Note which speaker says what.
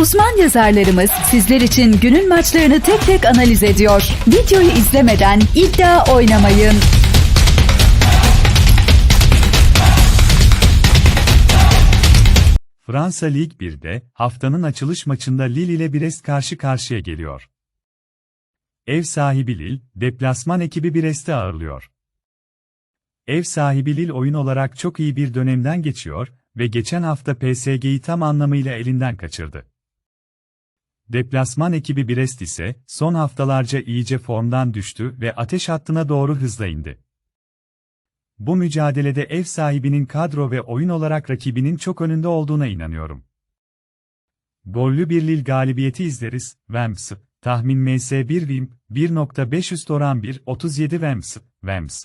Speaker 1: Uzman yazarlarımız sizler için günün maçlarını tek tek analiz ediyor. Videoyu izlemeden iddia oynamayın.
Speaker 2: Fransa Lig 1'de haftanın açılış maçında Lille ile Brest karşı karşıya geliyor. Ev sahibi Lille, deplasman ekibi Brest'i ağırlıyor. Ev sahibi Lille oyun olarak çok iyi bir dönemden geçiyor ve geçen hafta PSG'yi tam anlamıyla elinden kaçırdı. Deplasman ekibi Brest ise son haftalarca iyice formdan düştü ve ateş hattına doğru hızla indi. Bu mücadelede ev sahibinin kadro ve oyun olarak rakibinin çok önünde olduğuna inanıyorum. Gollü bir Lille galibiyeti izleriz, Vems. Tahmin MS1 Vim, 1.5 oran 1, 37 Vems, Vems.